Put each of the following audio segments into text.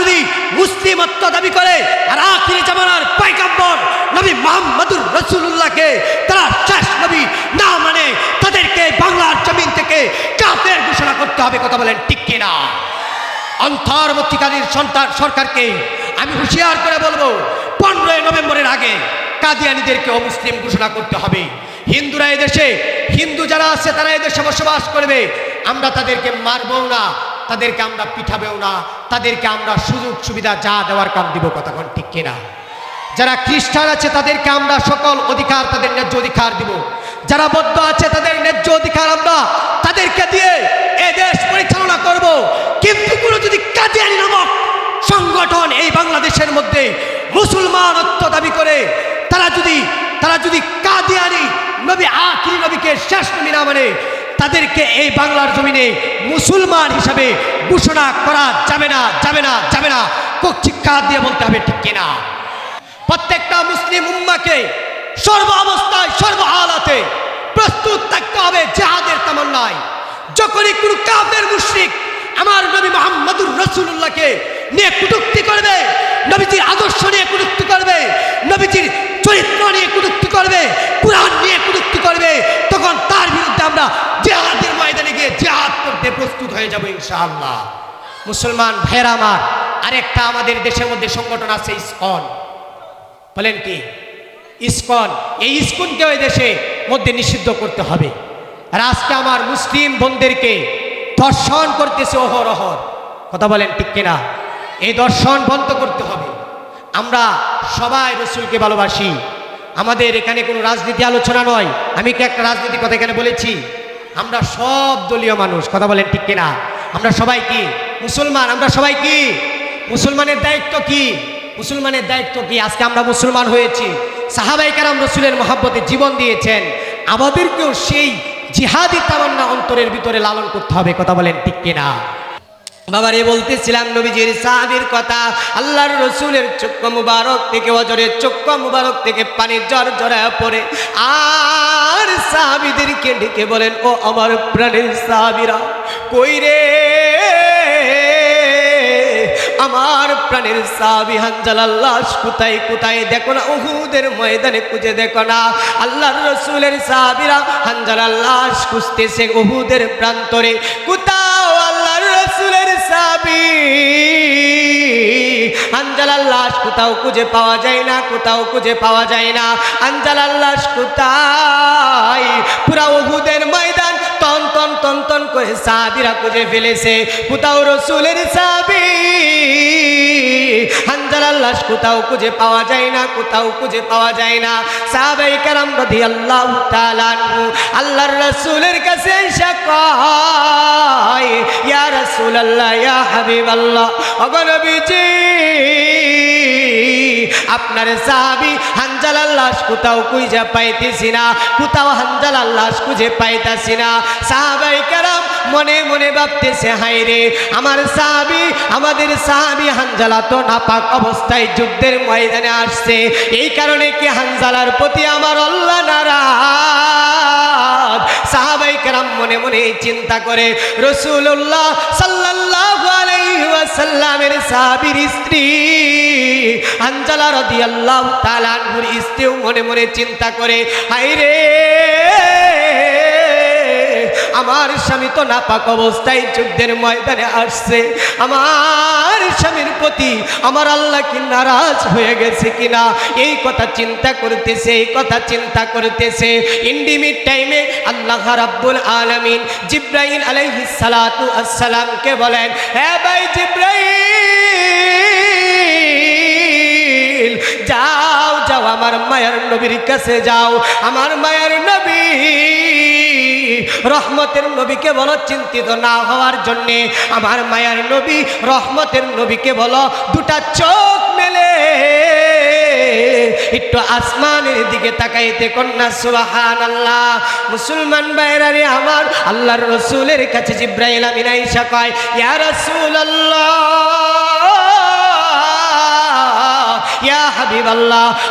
যদি মুসলিমত্ব দাবি করে, আর আখিরি জামানার পাইকাম্বর নবী মোহাম্মদুর রসুল্লাহকে তারা শেষ নবী না মানে তাদেরকে বাংলার জমিন থেকে কাফের ঘোষণা করতে হবে, কথা বলেন ঠিক কিনা? অন্তর্বর্তীকালীন সন্তান সরকারকে আমি হুঁশিয়ার করে বলব, পনেরোই নভেম্বরের আগে কাদিয়ানিদেরকে অমুসলিম ঘোষণা করতে হবে। হিন্দুরা এদেশে, হিন্দু যারা আছে তারা এদেশে বসবাস করবে, আমরা তাদেরকে মারবো না। তাদেরকে আমরা পিঠাবেও না, তাদেরকে আমরা সুযোগ সুবিধা যা দেওয়ার কাম দিব কতক্ষণ ঠিক কিনা? যারা খ্রিস্টান আছে তাদেরকে আমরা সকল অধিকার, তাদের ন্যায্য অধিকার দিব। যারা বৌদ্ধ আছে তাদের ন্যায্য অধিকার আমরা তাদেরকে দিয়ে এ দেশ পরিচালনা করব। কিন্তু কোনো যদি কাদিয়ানি নামক সংগঠন এই বাংলাদেশের মধ্যে মুসলমানত্ব দাবি করে, তারা যদি তারা যদি কাদিয়ানি নবী আখিরি নবীকে শেষ নবী না মানে তাদেরকে এই বাংলার জমিনে মুসলমান হিসাবে ঘোষণা করা যাবে না যাবে না যাবে না। কক শিক্ষা দিয়ে বলতে হবে ঠিক কিনা? প্রত্যেকটা মুসলিম উম্মাকে সর্ব অবস্থায়, সর্ব হালাতে প্রস্তুত থাকতে হবে জেহাদের তামান্নায়। যখনই কোনো কাফের, মুশরিক আমার নবী মোহাম্মদুর রসুল্লাহকে নিয়ে কুটুক্তি করবে, নবীজির আদর্শ নিয়ে কুটুক্তি করবে, নবীজির চরিত্র নিয়ে কুটুক্তি করবে, কোরআন নিয়ে কুটুক্তি করবে, তখন তার বিরুদ্ধে আমরা জেহাদের ময়দানে গিয়ে জেহাদ করতে প্রস্তুত হয়ে যাব ইনশাআল্লাহ। মুসলমান ভাইয়েরা আমার, আরেকটা আমাদের দেশের মধ্যে সংগঠন আছে ইসকন। বলেন কি? ইসকন, এই ইসকনকে ওই দেশে মধ্যে নিষিদ্ধ করতে হবে। আর আজকে আমার মুসলিম বোনদেরকে দর্শন করতেছে অহর অহর কথা বলেন ঠিক কিনা? এই দর্শন বন্ধ করতে হবে। আমরা সবাই রসুলকে ভালোবাসি। আমাদের এখানে কোনো রাজনীতি আলোচনা নয়। আমি কি একটা রাজনীতি কথা এখানে বলেছি? আমরা সব দলীয় মানুষ, কথা বলেন ঠিক কিনা? আমরা সবাই কি? মুসলমান, আমরা সবাই কি? মুসলমানের দায়িত্ব কি? মুসলমানের দায়িত্ব কি? আজকে আমরা মুসলমান হয়েছি। সাহাবাই কারাম রসুলের মহাব্বতে জীবন দিয়েছেন। আমাদেরকেও সেই জিহাদি তামান্না অন্তরের ভিতরে লালন করতে হবে, কথা বলেন ঠিক কিনা? বাবারে বলতেছিলাম নবীজির সাহাবির কথা, আল্লাহর রসুলের চক্ষু মুবারক থেকে অজরের চক্ষু মুবারক থেকে পানির জ্বর জড়ায় পড়ে আর সাহাবিদেরকে ডেকে বলেন, ও আমার প্রাণের সাহাবিরা, কই রে? আমার প্রাণের সাবি হানজালার লাশ কোথায় কোথায়? দেখো না, উহুদের ময়দানে খুঁজে দেখো না। আল্লাহর রসুলের সাহাবিরা হানজালার লাশ খুঁজতেছে উহুদের প্রান্তরে। আল্লাহর সাবি আঞ্জালার লাশ কোথাও খুঁজে পাওয়া যায় না, কোথাও খুঁজে পাওয়া যায় না। আঞ্জালার লাশ কোথায়? পুরা উহুদের ময়দান তন তন টন তন করে সাবিরা খুঁজে ফেলেছে। কোথাও রসুলের সাবি লাশ কোথাও খুঁজে পাওয়া যায় না, কোথাও খুঁজে পাওয়া যায় না। সাহাবাই কারাম আল্লাহ আল্লাহর কাছে এসে কয়, ইয়া ইয়া আপনার সাহাবি হানজালার লাশ কোথাও খুঁজে পাইতেছি না, কোথাও হানজালার লাশ খুঁজে পাইতাছি না। সাহাবাই কারাম মনে মনে ভাবতেছে হাই রে আমার সাহাবি, আমাদের সাহাবি হানজালা তো নাপাক অবস্থায় যুদ্ধের ময়দানে আসছে। এই কারণে কি হানজালার প্রতি আমার আল্লাহ নারাজ? সাহাবাই কারাম মনে মনে চিন্তা করে রসুল্লাহ সাল্লাল্লাহু আলাইহি ওয়াসাল্লামের সাহাবীর স্ত্রী আঞ্জালা রাদিয়াল্লাহু তাআলা আনহুর স্ত্রীও মনে মনে চিন্তা করে হাই রে আমার স্বামী তো নাপাক অবস্থায় যুদ্ধের ময়দানে আসছে। আমার স্বামীর প্রতি আমার আল্লাহ কি নারাজ হয়ে গেছে কিনা? এই কথা চিন্তা করতেছে, এই কথা চিন্তা করতেছে। ইন্ডিমিট টাইমে আল্লাহ রাব্বুল আলামিন জিব্রাইল আলাইহিস সালাতু আসসালামকে বলেন হ্যাঁ ভাই জিব্রাইল, যাও যাও, আমার মায়ের নবীর কাছে যাও। আমার মায়ের নবী রহমতের নবীকে বলো, চিন্তিত না হওয়ার জন্যে আমার মায়ের নবী রহমতের নবীকে বলো, দুটা চোখ মেলে। একটু আসমানের দিকে তাকাইতে কন্যা সুবাহান আল্লাহ মুসলমান বাইরারে আমার, আল্লাহর রসুলের কাছে জিব্রাইল আমিন আইসা কয়, ইয়া রাসূল আল্লাহ ইয়া হাবিব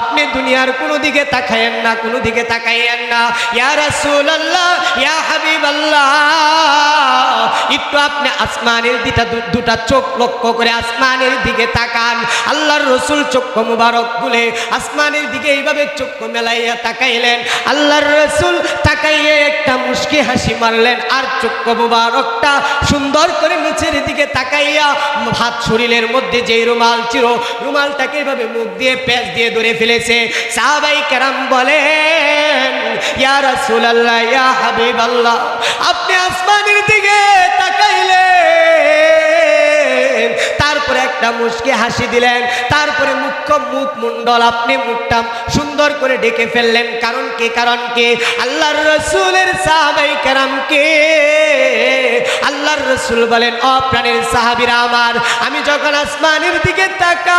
আপনি দুনিয়ার কোনো দিকে তাকায়েন না, কোনো দিকে তাকাইয়েন না। ইয়া রাসূল আল্লাহ ইয়া হাবিব আল্লাহ একটু আপনি আসমানের দিটা দুটা চোখ লক্ষ্য করে আসমানের দিকে তাকান। আল্লাহর রসুল চক্ষু মুবারক খুলে আসমানের দিকে এইভাবে চক্ষু মেলাইয়া তাকাইলেন। আল্লাহর রসুল তাকাইয়ে একটা মুস্কি হাসি মারলেন আর চক্ষু মুবারকটা সুন্দর করে নিচের দিকে তাকাইয়া হাত শরীরের মধ্যে যে রুমাল ছিল, রুমালটাকে এভাবে মুখ দিয়ে পেঁচ দিয়ে ধরে ফেলেছে। সাহাবাই কেরাম বলেন, ইয়া রাসূলুল্লাহ, ইয়া হাবিবাল্লাহ, আপনি আসমানের দিকে তাকাইলেন তারপরে একটা মুচকে হাসি দিলেন, তারপরে মুখ্য মুখ মুন্ডল আপনি মুখটা সুন্দর করে ডেকে ফেললেন। কারণ কি? কারণ কি? আল্লাহর রসুলের সাহাবাই কেরামকে আল্লাহর রসুল বলেন অপ্রাণের সাহাবিরা আমার, আমি যখন আসমানের দিকে তাকাই,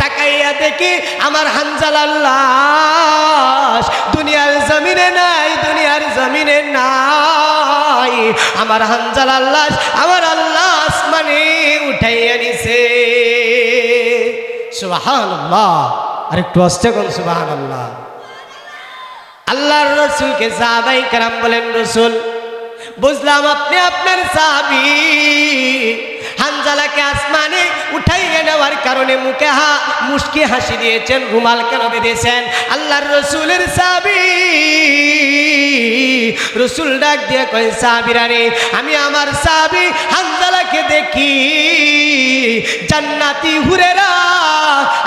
তাকাইয়া দেখি আমার হানজাল আল্লাহ, দুনিয়ার জমিনে নাই, দুনিয়ার জমিনে নাই। আমার হানজাল আল্লাহ, আমার আল্লাহ উঠাইয়া নিছে আর একটু আসতে কোন সুবহানাল্লাহ। আল্লাহর রসুলকে সাহাবাই কারাম বলেন, রসুল, বুঝলাম আপনি আপনার সাহাবি। হানজালাকে আসমানে উঠাইয়ে নেওয়ার কারণে মুখে হা মুশকি হাসি দিয়েছেন, রুমাল কেন বেঁধেছেন? আল্লাহর রসুলের সাবি। রসুল ডাক দিয়ে কয় সাহাবিরা রে, আমি আমার সাবি হানজালাকে দেখি। জান্নাতি হুরেরা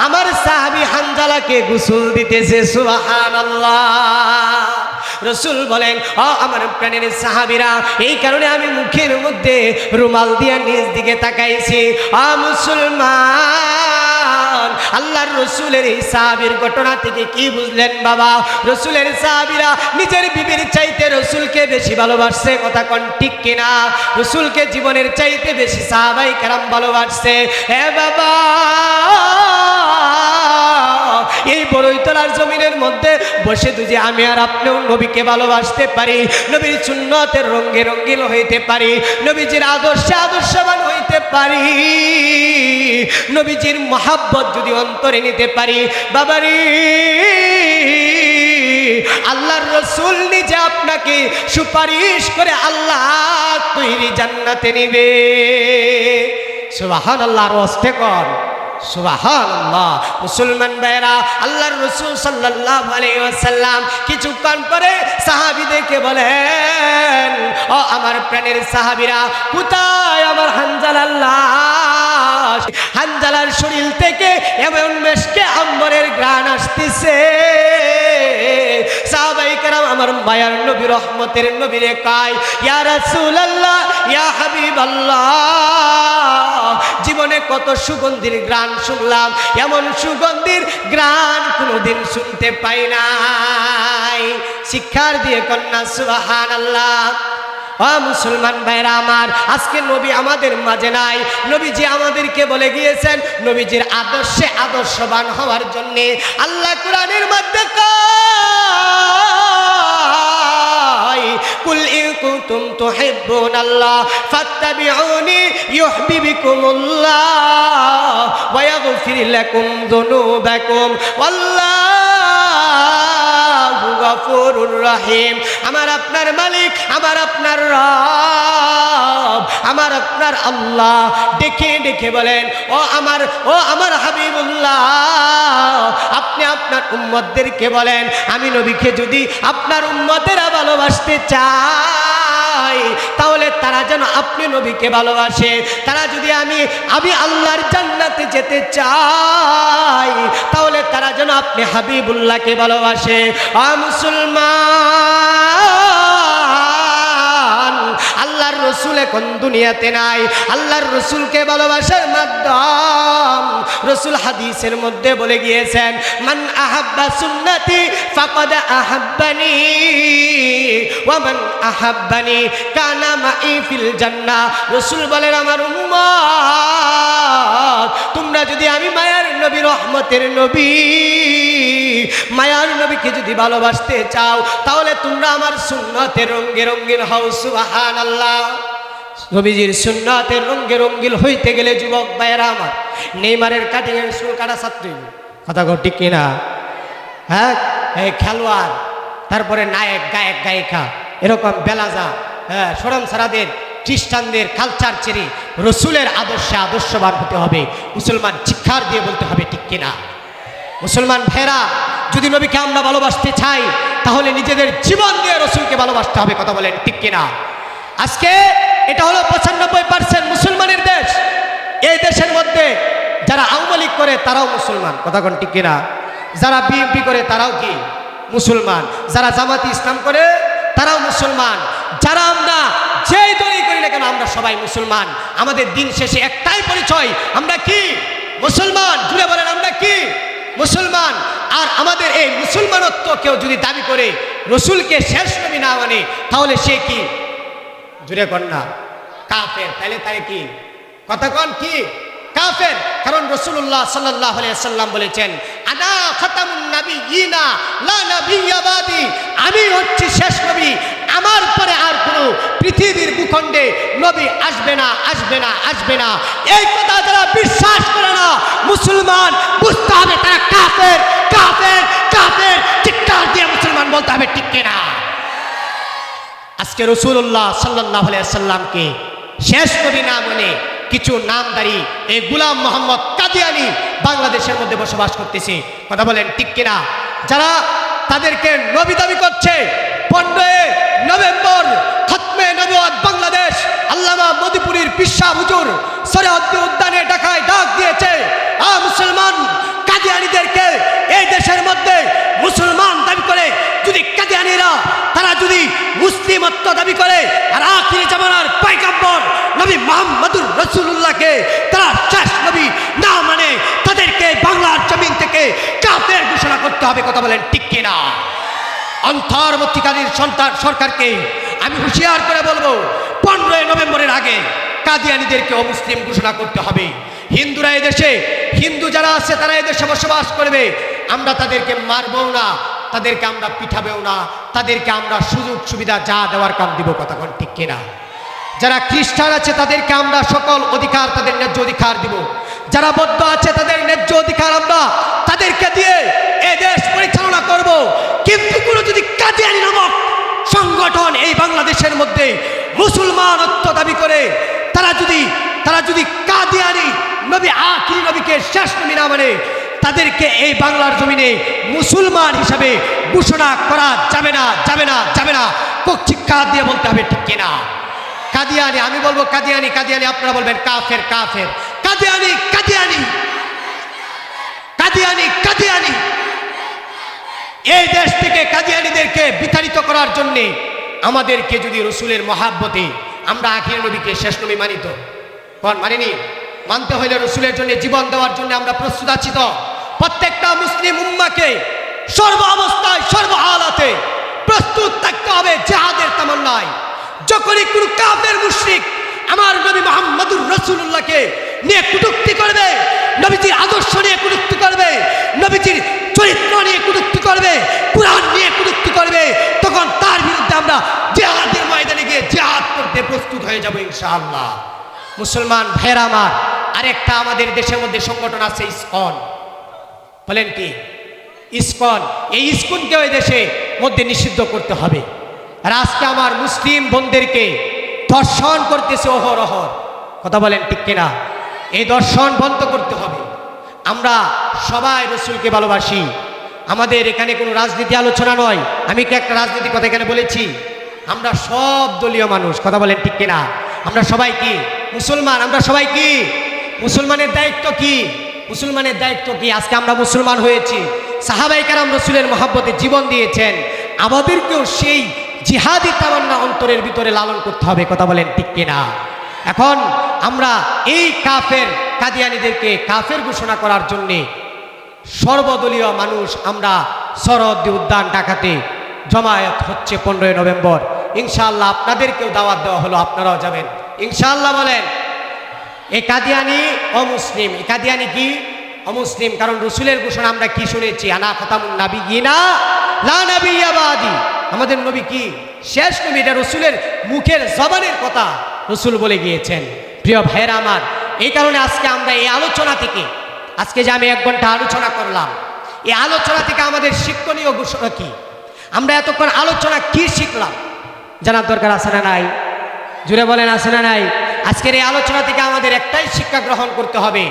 আমার সাহাবি হানজালাকে গোসল দিতেছে, সুবহানাল্লাহ। রসুল বলেন ও আমার প্রাণের সাহাবিরা, এই কারণে আমি মুখের মধ্যে রুমাল দিয়ে নিজ দিকে তাকাইছি। আ, মুসলমান, আল্লাহর রসুলের এই সাহাবির ঘটনা থেকে কি বুঝলেন বাবা? রসুলের সাহাবিরা নিজের বিবির চাইতে রসুলকে বেশি ভালোবাসছে, কথা কন ঠিক কিনা? রসুলকে জীবনের চাইতে বেশি সাহাবাই কারাম ভালোবাসছে। হে বাবা এই বড়ইতলার জমিনের মধ্যে বসে দুজে আমি আর আপনিও নবীকে ভালোবাসতে পারি, নবীর সুন্নতের রঙ্গে রঙ্গিল হইতে পারি, নবীজির আদর্শে আদর্শবান হইতে পারি, নবীজির মহাব্বত যদি অন্তরে নিতে পারি, বাবারি, আল্লাহর রসুল নিজে আপনাকে সুপারিশ করে আল্লাহ তৈরি জান্নাতে নিবে। সুবাহান আল্লাহর অস্তে কর। মুসলমান আল্লাহর পরে ও আমার আমার আল্লাহ হানজালার শরীর থেকে এমন মেশকে আম্বরের গ্রাণ আসতেছে। সাহাবাই কারাম আমার মায়ার নবী, রহমতের নবীরে কায়, ইয়া রাসূলুল্লাহ, ইয়া হাবিবাল্লাহ। জীবনে কত সুগন্ধির গ্রাণ শুনলাম, এমন সুগন্ধির গ্রাণ কোনোদিন শুনতে পাই নাই। শিক্ষার দিয়ে কন্যা সুবাহান আল্লাহ মুসলমান ভাইরা আমার, আজকে নবী আমাদের মাঝে নাই। নবীজি আমাদেরকে বলে গিয়েছেন, নবীজির আদর্শে আদর্শবান হওয়ার জন্যে আল্লাহ কোরআনের মধ্যে কয় কুল ইন কুনতুম তুহিব্বুনাল্লাহ ফাত্তাবিউনি ইউহিব্বুকুমুল্লাহ ওয়া ইয়াগফির লাকুম যুনুবাকুম। ওয়াল্লাহু গফুরুর রহিম। আমার আপনার মালিক, আমার আপনার রব, আমার আপনার আল্লাহ। ডেকে ডেকে বলেন, ও আমার ও আমার হাবিবুল্লাহ, আপনি আপনার উম্মতদেরকে বলেন, আমি নবীকে যদি আপনার উম্মতেরা ভালোবাসতে চাই তাহলে তারা যেন আপনি নবীকে ভালোবাসে। তারা যদি আমি আমি আল্লাহর জান্নাতে যেতে চাই, তাহলে তারা যেন আপনি হাবিবুল্লাহকে ভালোবাসে। আ মুসলমান! রসুল এখন দুনিয়াতে নাই। আল্লাহর রসুলকে ভালোবাসার মাধ্যম। রসুল হাদিসের মধ্যে বলে গিয়েছেন, মান আহাব্বা সুন্নতি ফাকাদ আহাব্বানি ওয়া মান আহাব্বানি কানা মাই ফিল জান্নাহ। রসুল বলেন, আমার উম্মত, তোমরা যদি আমি মায়ার নবী, রহমতের নবী মায়ার নবীকে যদি ভালোবাসতে চাও, তাহলে তোমরা আমার সুন্নতে রঙ্গে রঙ্গিন হও সুবাহান আল্লাহ নবীজির সুন্নাতের রঙ্গে রঙ্গিল হইতে গেলে যুবক ভাইয়েরা আমার, নেইমারের কাটিং এর চুল কাটা ছাত্রী? কথা ঠিক কিনা? হ্যাঁ খেলোয়াড়, তারপরে নায়ক, গায়ক, গায়িকা, এরকম বেলাজা হ্যাঁ সরম সারাদের খ্রিস্টানদের কালচার ছেড়ে রসুলের আদর্শে আদর্শবান হতে হবে, মুসলমান শিক্ষার দিয়ে বলতে হবে ঠিক কিনা? মুসলমান ভাইরা যদি নবীকে আমরা ভালোবাসতে চাই, তাহলে নিজেদের জীবন দিয়ে রসুলকে ভালোবাসতে হবে, কথা বলেন ঠিক কিনা? আজকে এটা হলো পঁচানব্বই পার্সেন্ট মুসলমানের দেশ। এই দেশের মধ্যে যারা আওয়ামী লীগ করে, তারাও মুসলমান, কথা কোন ঠিক কিনা? যারা বিএনপি করে, তারাও কি? মুসলমান। যারা জামাতি ইসলাম করে, তারাও মুসলমান। যারা আমরা যেই দলই করি না কেন, আমরা সবাই মুসলমান। আমাদের দিন শেষে একটাই পরিচয়, আমরা কি? মুসলমান। জুড়ে বলেন, আমরা কি? মুসলমান, আর আমাদের এই মুসলমানত্ব কেউ যদি দাবি করে, রসুলকে শেষ নবী না মানে তাহলে সে কি? জুড়ে না। কাফের। তাহলে তাই কি? কথা কন কি? কাফের। কারণ রসুল্লাহ সাল্লাহ সাল্লাম বলেছেন, আনা খতামুন নবী ইনা লা নবিয়াবাদি আমি হচ্ছি শেষ নবী। আমার পরে কোনো পৃথিবীর ভূখণ্ডে নবী আসবে না আসবে না আসবে না। এই কথা যারা বিশ্বাস করে না, মুসলমান বুঝতে হবে তারা কাফের কাফের কাফের। চিৎকার দিয়ে মুসলমান বলতে হবে, ঠিক না আজকে রসুল্লাহ সাল্লাহ সাল্লামকে শেষ নবী না মনে কিছু নামদারি এই গুলাম মোহাম্মদ কাদিয়ানি বাংলাদেশের মধ্যে বসবাস করতেছে। কথা বলেন, ঠিক কিনা? যারা তাদেরকে নবী দাবি করছে, পনেরোই নভেম্বর হুজুর সরেহদ্দি উদ্যানে ঢাকায় ডাক দিয়েছে, আ মুসলমান, কাদিয়ানিদেরকে এই দেশের মধ্যে মুসলমান দাবি করে। যদি কাদিয়ানিরা, তারা যদি মুসলিমত্ব দাবি করে, আর আখিরি জামানার পাইকাম্বর নবী মোহাম্মদুর রসুল্লাহকে তারা শেষ নবী না মানে তাদেরকে বাংলার জমিন থেকে কাফের ঘোষণা করতে হবে। কথা বলেন, ঠিক কিনা? অন্তর্বর্তীকালীন সন্তান সরকারকে আমি হুঁশিয়ার করে বলব, পনেরোই নভেম্বরের আগে কাদিয়ানিদেরকে অমুসলিম ঘোষণা করতে হবে। হিন্দুরা এদেশে, হিন্দু যারা আছে তারা এদেশে বসবাস করবে। আমরা তাদেরকে মারবো না, তাদেরকে আমরা পিঠাবেও না, তাদেরকে আমরা সুযোগ সুবিধা যা দেওয়ার কাম দিব কোন ঠিক কিনা? যারা খ্রিস্টান আছে তাদেরকে আমরা সকল অধিকার, তাদের ন্যায্য অধিকার দিব। যারা বৌদ্ধ আছে তাদের ন্যায্য অধিকার আমরা তাদেরকে দিয়ে এ দেশ পরিচালনা করব। কিন্তু কোনো যদি কাদিয়ানি নামক সংগঠন এই বাংলাদেশের মধ্যে মুসলমানত্ব দাবি করে তারা যদি তারা যদি কাদিয়ানি নবী আখিরি নবীকে শেষ নবী না মানে তাদেরকে এই বাংলার জমিনে মুসলমান হিসাবে ঘোষণা করা যাবে না যাবে না যাবে না। কোক শিক্ষা দিয়ে বলতে হবে, ঠিক কিনা? কাদিয়ানি, আমি বলব কাদিয়ানি কাদিয়ানি, আপনারা বলবেন কাফের কাফের। কাদিয়ানি কাদিয়ানি। কাদিয়ানি কাদিয়ানি। এই দেশ থেকে কাদিয়ানিদেরকে বিতাড়িত করার জন্যে আমাদেরকে যদি রসুলের মহাব্বতে আমরা আখির নবীকে শেষ নবী মানিত কন মানিনি? মানতে হইলে রসুলের জন্য জীবন দেওয়ার জন্য আমরা প্রস্তুত আছি তো। প্রত্যেকটা মুসলিম উম্মাকে সর্ব অবস্থায়, সর্ব হালাতে প্রস্তুত থাকতে হবে জেহাদের তামান্নায়। যখনই কোনো কাফের, মুশরিক আমার নবী মোহাম্মদুর রসুল্লাহকে নিয়ে কুটুক্তি করবে, নবীজির আদর্শ নিয়ে কুটুক্তি করবে, নবীজির চরিত্র নিয়ে কুটুক্তি করবে, কোরআন নিয়ে কুটুক্তি করবে, তখন তার বিরুদ্ধে আমরা জেহাদের ময়দানে গিয়ে জেহাদ করতে প্রস্তুত হয়ে যাব ইনশাআল্লাহ। মুসলমান ভাইরা আমার, আরেকটা আমাদের দেশের মধ্যে সংগঠন আছে ইসকন। বলেন কি? ইসকন। এই ইস্কনকে ওই দেশে মধ্যে নিষিদ্ধ করতে হবে। আজকে আমার মুসলিম বোনদেরকে দর্শন করতেছে অহর অহর। কথা বলেন ঠিক কিনা? এই দর্শন বন্ধ করতে হবে। আমরা সবাই রসুলকে ভালোবাসি। আমাদের এখানে কোনো রাজনীতি আলোচনা নয়। আমি কি একটা রাজনীতি কথা এখানে বলেছি? আমরা সব দলীয় মানুষ, কথা বলেন ঠিক কিনা? আমরা সবাই কি? মুসলমান, আমরা সবাই কি? মুসলমানের দায়িত্ব কি? মুসলমানের দায়িত্ব কি? আজকে আমরা মুসলমান হয়েছি। সাহাবাই কারাম রসুলের মহাব্বতে জীবন দিয়েছেন। আমাদেরকেও সেই জিহাদি তামান্না অন্তরের ভিতরে লালন করতে হবে, কথা বলেন ঠিক কিনা? এখন আমরা এই কাফের কাদিয়ানিদেরকে কাফের ঘোষণা করার জন্যে সর্বদলীয় মানুষ আমরা সরহদ্দি উদ্যান ডাকাতে জমায়েত হচ্ছে পনেরোই নভেম্বর। ইনশাআল্লাহ আপনাদেরকেও দাওয়াত দেওয়া হলো, আপনারাও যাবেন। ইনশাআল্লাহ বলেন, এ কাদিয়ানি অমুসলিম, এ কাদিয়ানি কি? অমুসলিম, কারণ রসুলের ঘোষণা আমরা কি শুনেছি? আনা খতামুন নাবি গিনা নাবিয়াবাদি আমাদের নবী কি? শেষ নবী, এটা রসুলের মুখের জবানের কথা রসুল বলে গিয়েছেন। প্রিয় ভাইয়েরা আমার, এই কারণে আজকে আমরা এই আলোচনা থেকে, আজকে যে আমি এক ঘণ্টা আলোচনা করলাম, এই আলোচনা থেকে আমাদের শিক্ষণীয় ঘোষণা কি? আমরা এতক্ষণ আলোচনা কি শিখলাম? জানার দরকার আছে না নাই? জুড়ে বলেন আছে না নাই? আজকের এই আলোচনা থেকে আমাদের একটাই শিক্ষা গ্রহণ করতে হবে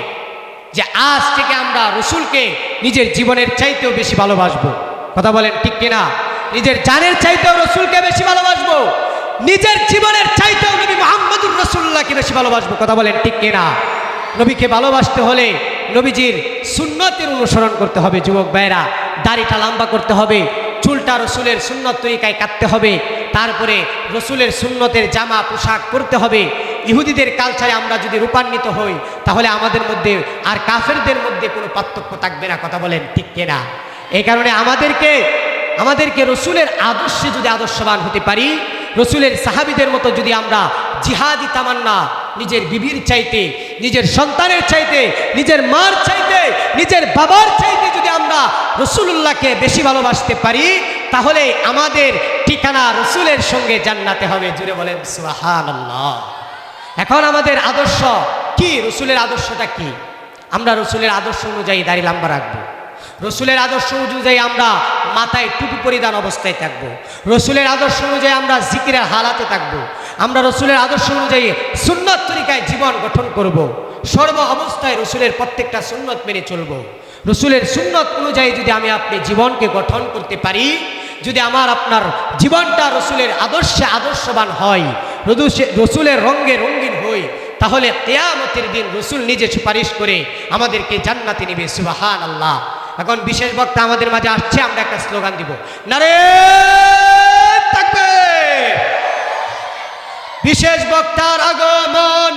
যে আজ থেকে আমরা রসুলকে নিজের জীবনের চাইতেও বেশি ভালোবাসবো। কথা বলেন ঠিক কিনা? নিজের জানের চাইতেও রসুলকে বেশি ভালোবাসবো। নিজের জীবনের চাইতেও নবী মোহাম্মদুর রসুল্লাহকে বেশি ভালোবাসবো। কথা বলেন ঠিক কিনা? নবীকে ভালোবাসতে হলে নবীজির সুন্নতের অনুসরণ করতে হবে, যুবক ভাইরা দাড়িটা লম্বা করতে হবে। চুলটা রসুলের সুন্নত তরিকায় কাটতে হবে। তারপরে রসুলের সুন্নতের জামা, পোশাক পরতে হবে। ইহুদিদের কালচারে আমরা যদি রূপান্বিত হই, তাহলে আমাদের মধ্যে আর কাফেরদের মধ্যে কোনো পার্থক্য থাকবে না, কথা বলেন ঠিক কিনা এই কারণে আমাদেরকে আমাদেরকে রসুলের আদর্শে যদি আদর্শবান হতে পারি, রসুলের সাহাবিদের মতো যদি আমরা জিহাদি তামান্না নিজের বিবির চাইতে, নিজের সন্তানের চাইতে, নিজের মার চাইতে, নিজের বাবার চাইতে যদি আমরা রসুল্লাহকে বেশি ভালোবাসতে পারি, তাহলে আমাদের ঠিকানা রসুলের সঙ্গে জান্নাতে হবে। জুড়ে বলেন সুহান এখন আমাদের আদর্শ কি? রসুলের আদর্শটা কি? আমরা রসুলের আদর্শ অনুযায়ী দাড়ি লাম্বা রাখব। রসুলের আদর্শ অনুযায়ী আমরা মাথায় টুপি পরিধান অবস্থায় থাকব। রসুলের আদর্শ অনুযায়ী আমরা জিকিরের হালাতে থাকব। আমরা রসুলের আদর্শ অনুযায়ী সুন্নত তরিকায় জীবন গঠন করব। সর্ব অবস্থায় রসুলের প্রত্যেকটা সুন্নত মেনে চলব। রসুলের সুন্নত অনুযায়ী যদি আমি আপনি জীবনকে গঠন করতে পারি, যদি আমার আপনার জীবনটা রসুলের আদর্শে আদর্শবান হয় রসুলের রঙ্গে রঙ্গিন হই, তাহলে কেয়ামতের দিন রসুল নিজে সুপারিশ করে আমাদেরকে জান্নাতে নিবে সুবাহান আল্লাহ এখন বিশেষ বক্তা আমাদের মাঝে আসছে, আমরা একটা স্লোগান দিব। নারে থাকবে বিশেষ বক্তার আগমন